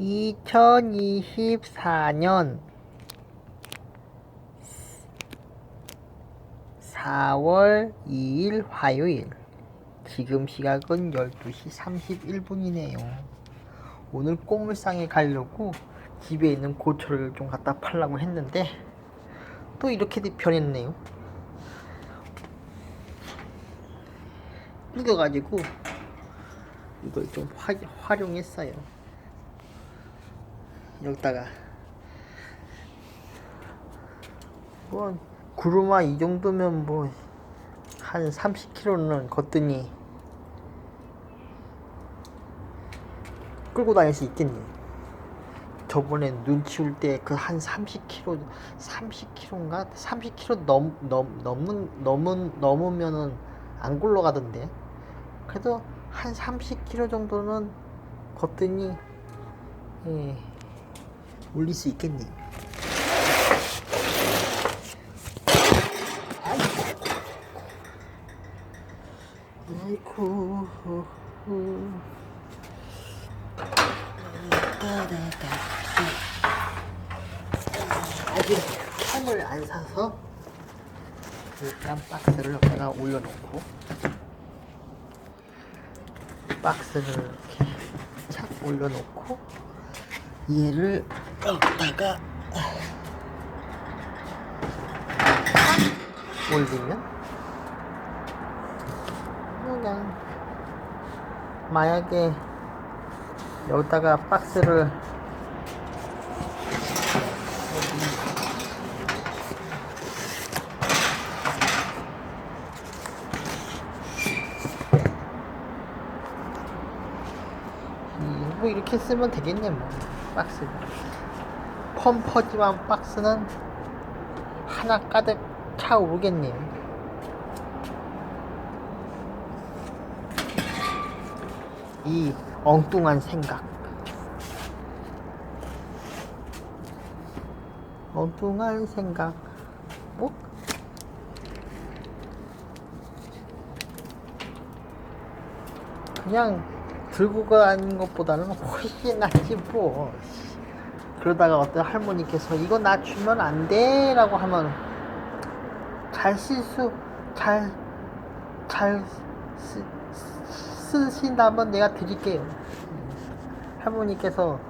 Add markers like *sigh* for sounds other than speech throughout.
2024년 4월 2일 화요일. 지금 시각은 12시 31분이네요. 오늘 꼬물상에 가려고 집에 있는 고철을 좀 갖다 팔라고 했는데 또 이렇게 변했네요. 이겨가지고 이걸 좀 화, 활용했어요 여기다가. 뭐 구루마 이 정도면 뭐 한 30km는 걷더니 끌고 다닐 수 있겠니? 저번에 눈 치울 때 그 한 30km 30km인가? 30km 넘, 넘, 넘는 넘은 넘으면은 안 굴러가던데. 그래도 한 30km 정도는 걷더니 예, 올릴 수 있겠니? 아이고. 안 사서 일단 박스를 여기다가 올려놓고 박스를 이렇게 착 올려놓고 얘를 여기다가 올리면? 그냥 만약에 여기다가 박스를 이- 뭐 이렇게 쓰면 되겠네 뭐. 박스 펌퍼지만 박스는 하나 가득 차오르겠네 이 엉뚱한 생각. 엉뚱한 생각. 뭐? 그냥 들고 가는 것보다는 훨씬 낫지 뭐 그러다가 어떤 할머니께서 이거 나 주면 안 돼? 라고 하면 잘 실수 잘 잘 쓰신다면 내가 드릴게요 할머니께서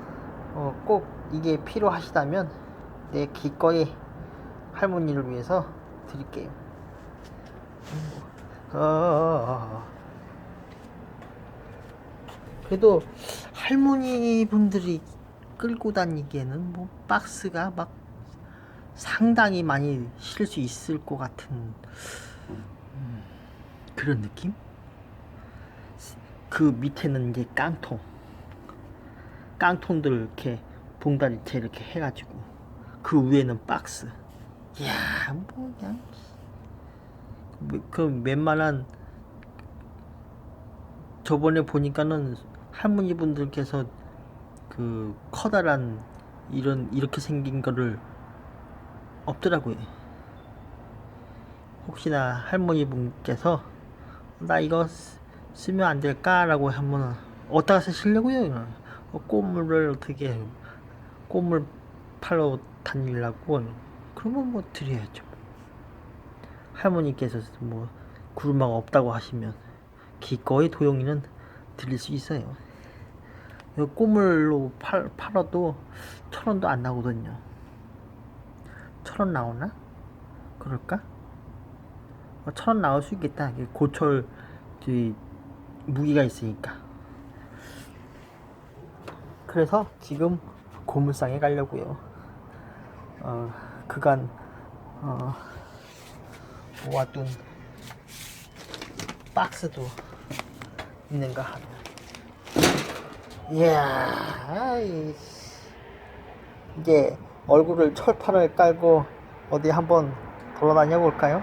어, 꼭 이게 필요하시다면 내 기꺼이 할머니를 위해서 드릴게요 어, 그래도 할머니 분들이 끌고 다니기에는 뭐 박스가 막 상당히 많이 실 수 있을 것 같은 음, 그런 느낌? 그 밑에는 이제 깡통 깡통들 이렇게 봉다리째 이렇게 해가지고 그 위에는 박스 이야 뭐 그냥 뭐, 그 웬만한 저번에 보니까는 할머니 분들께서 그 커다란 이런 이렇게 생긴 거를 없더라고요. 혹시나 할머니 분께서 나 이거 쓰- 쓰면 안 될까라고 하면 어디다가 쓰시려고요? 어, 꽃물을 어떻게 꽃물 팔러 다니려고 그러면 뭐 드려야죠. 할머니께서 뭐 구루마가 없다고 하시면 기꺼이 도용이는 드릴 수 있어요. 이거 꽃물로 팔, 팔아도 천 원도 안 나오거든요. 천 원 나오나? 그럴까? 어, 천원 나올 수 있겠다. 고철 그 무기가 있으니까. 그래서 지금 고물상에 가려고요. 어, 그간 어, 모아둔 박스도 있는가 하면. 이야, 이제 얼굴을 철판을 깔고 어디 한번 돌아다녀 볼까요?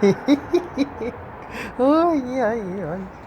*laughs* 어, 이야, 이야.